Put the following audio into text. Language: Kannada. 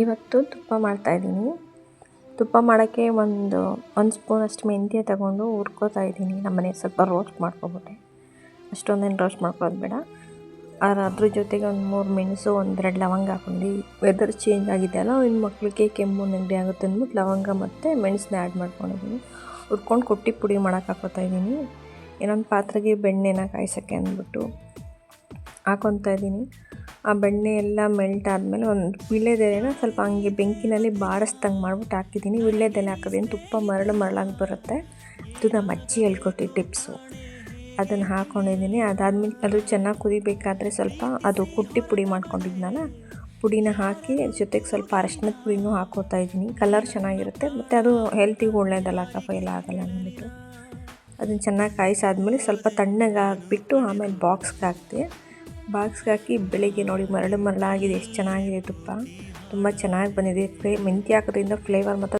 ಇವತ್ತು ತುಪ್ಪ ಮಾಡ್ತಾಯಿದ್ದೀನಿ ತುಪ್ಪ ಮಾಡೋಕ್ಕೆ ಒಂದು ಒಂದು ಸ್ಪೂನಷ್ಟು ಮೆಂತ್ಯ ತಗೊಂಡು ಹುರ್ಕೋತಾ ಇದ್ದೀನಿ. ನಮ್ಮನೆ ಸ್ವಲ್ಪ ರೋಸ್ಟ್ ಮಾಡ್ಕೊಬಿಟ್ಟೆ. ಅಷ್ಟೊಂದೇನು ರೋಸ್ಟ್ ಮಾಡ್ಕೊಳ್ಳೋದು ಬೇಡ. ಅದ್ರ ಜೊತೆಗೆ ಒಂದು ಮೂರು ಮೆಣಸು, ಒಂದೆರಡು ಲವಂಗ ಹಾಕೊಂಡು ವೆದರ್ ಚೇಂಜ್ ಆಗಿದೆಯಲ್ಲ ಇನ್ನು ಮಕ್ಕಳಿಗೆ ಕೆಮ್ಮು, ನೆಗಡಿ ಆಗುತ್ತೆ ಅಂದ್ಬಿಟ್ಟು ಲವಂಗ ಮತ್ತು ಮೆಣಸನ್ನ ಆ್ಯಡ್ ಮಾಡ್ಕೊಂಡಿದ್ದೀನಿ. ಹುರ್ಕೊಂಡು ಕೊಟ್ಟಿ ಪುಡಿ ಮಾಡೋಕೆ ಹಾಕೋತಾ ಇದ್ದೀನಿ. ಇನ್ನೊಂದು ಪಾತ್ರೆಗೆ ಬೆಣ್ಣೆನ ಕಾಯಿಸೋಕ್ಕೆ ಅಂದ್ಬಿಟ್ಟು ಹಾಕೊತಾ ಇದ್ದೀನಿ. ಆ ಬೆಣ್ಣೆ ಎಲ್ಲ ಮೆಲ್ಟ್ ಆದಮೇಲೆ ಒಂದು ವೀಳ್ಯದೆಲೆನ ಸ್ವಲ್ಪ ಹಂಗೆ ಬೆಂಕಿನಲ್ಲಿ ಬಾರಿಸ್ದಂಗೆ ಮಾಡ್ಬಿಟ್ಟು ಹಾಕಿದ್ದೀನಿ. ವೀಳ್ಯದೆಲೆ ಹಾಕಿದ್ದೀನಿ ತುಪ್ಪ ಮರಳು ಮರಳಾಗಿ ಬರುತ್ತೆ. ಇದು ನಮ್ಮ ಅಜ್ಜಿ ಹೇಳ್ಕೊಟ್ಟಿ ಟಿಪ್ಸು. ಅದನ್ನು ಹಾಕ್ಕೊಂಡಿದ್ದೀನಿ ಅದಾದ್ಮೇಲೆ ಅದು ಚೆನ್ನಾಗಿ ಕುದಿಬೇಕಾದ್ರೆ ಸ್ವಲ್ಪ ಅದು ಕುಟ್ಟಿ ಪುಡಿ ಮಾಡ್ಕೊಂಡಿದ್ನಲ್ಲ, ಪುಡಿನ ಹಾಕಿ ಜೊತೆಗೆ ಸ್ವಲ್ಪ ಅರಶಿನದ ಪುಡಿನೂ ಹಾಕೋತಾ ಇದ್ದೀನಿ. ಕಲರ್ ಚೆನ್ನಾಗಿರುತ್ತೆ. ಮತ್ತು ಅದು ಹೆಲ್ತಿಗೆ ಒಳ್ಳೆಯದಲ್ಲ ಕಫ ಎಲ್ಲ ಆಗಲ್ಲ ಅಂದ್ಬಿಟ್ಟು. ಅದನ್ನು ಚೆನ್ನಾಗಿ ಕಾಯಿಸಾದ್ಮೇಲೆ ಸ್ವಲ್ಪ ತಣ್ಣಗೆ ಹಾಕ್ಬಿಟ್ಟು ಆಮೇಲೆ ಬಾಕ್ಸ್ಗೆ ಹಾಕ್ತೆ ಬಾಕ್ಸ್ಗೆ ಹಾಕಿ ಬೆಳಿಗ್ಗೆ ನೋಡಿ ಮರಳು ಮರಳಾಗಿದೆ, ಎಷ್ಟು ಚೆನ್ನಾಗಿದೆ ತುಪ್ಪ. ತುಂಬ ಚೆನ್ನಾಗಿ ಬಂದಿದೆ. ಫ್ಲೇ ಮೆಂತ್ಯ ಹಾಕೋದ್ರಿಂದ ಫ್ಲೇವರ್ ಮತ್ತು